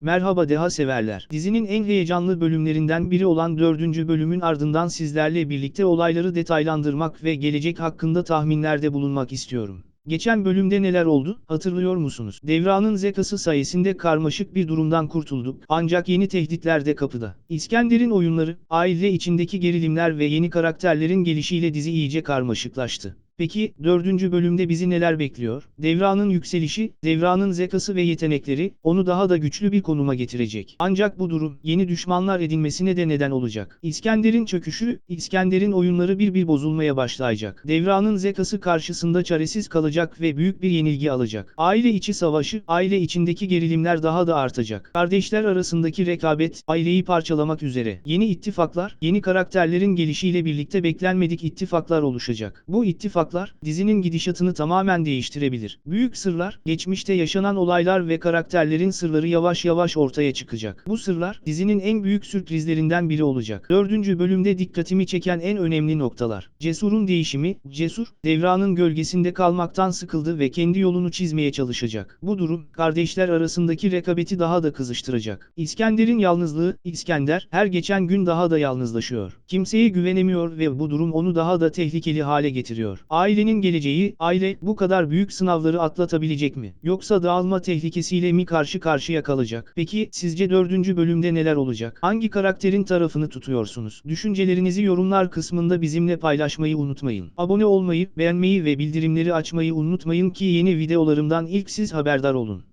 Merhaba Deha severler. Dizinin en heyecanlı bölümlerinden biri olan 4. bölümün ardından sizlerle birlikte olayları detaylandırmak ve gelecek hakkında tahminlerde bulunmak istiyorum. Geçen bölümde neler oldu, hatırlıyor musunuz? Devranın zekası sayesinde karmaşık bir durumdan kurtulduk, ancak yeni tehditler de kapıda. İskender'in oyunları, aile içindeki gerilimler ve yeni karakterlerin gelişiyle dizi iyice karmaşıklaştı. Peki, dördüncü bölümde bizi neler bekliyor? Devranın yükselişi, Devranın zekası ve yetenekleri, onu daha da güçlü bir konuma getirecek. Ancak bu durum, yeni düşmanlar edinmesine de neden olacak. İskender'in çöküşü, İskender'in oyunları bir bir bozulmaya başlayacak. Devranın zekası karşısında çaresiz kalacak ve büyük bir yenilgi alacak. Aile içi savaşı, aile içindeki gerilimler daha da artacak. Kardeşler arasındaki rekabet, aileyi parçalamak üzere. Yeni ittifaklar, yeni karakterlerin gelişiyle birlikte beklenmedik ittifaklar oluşacak. Bu ittifaklar, dizinin gidişatını tamamen değiştirebilir. Büyük sırlar, geçmişte yaşanan olaylar ve karakterlerin sırları yavaş yavaş ortaya çıkacak. Bu sırlar, dizinin en büyük sürprizlerinden biri olacak. Dördüncü bölümde dikkatimi çeken en önemli noktalar. Cesur'un değişimi, Cesur, devranın gölgesinde kalmaktan sıkıldı ve kendi yolunu çizmeye çalışacak. Bu durum, kardeşler arasındaki rekabeti daha da kızıştıracak. İskender'in yalnızlığı, İskender, her geçen gün daha da yalnızlaşıyor. Kimseye güvenemiyor ve bu durum onu daha da tehlikeli hale getiriyor. Ailenin geleceği, aile bu kadar büyük sınavları atlatabilecek mi? Yoksa dağılma tehlikesiyle mi karşı karşıya kalacak? Peki sizce dördüncü bölümde neler olacak? Hangi karakterin tarafını tutuyorsunuz? Düşüncelerinizi yorumlar kısmında bizimle paylaşmayı unutmayın. Abone olmayı, beğenmeyi ve bildirimleri açmayı unutmayın ki yeni videolarımdan ilk siz haberdar olun.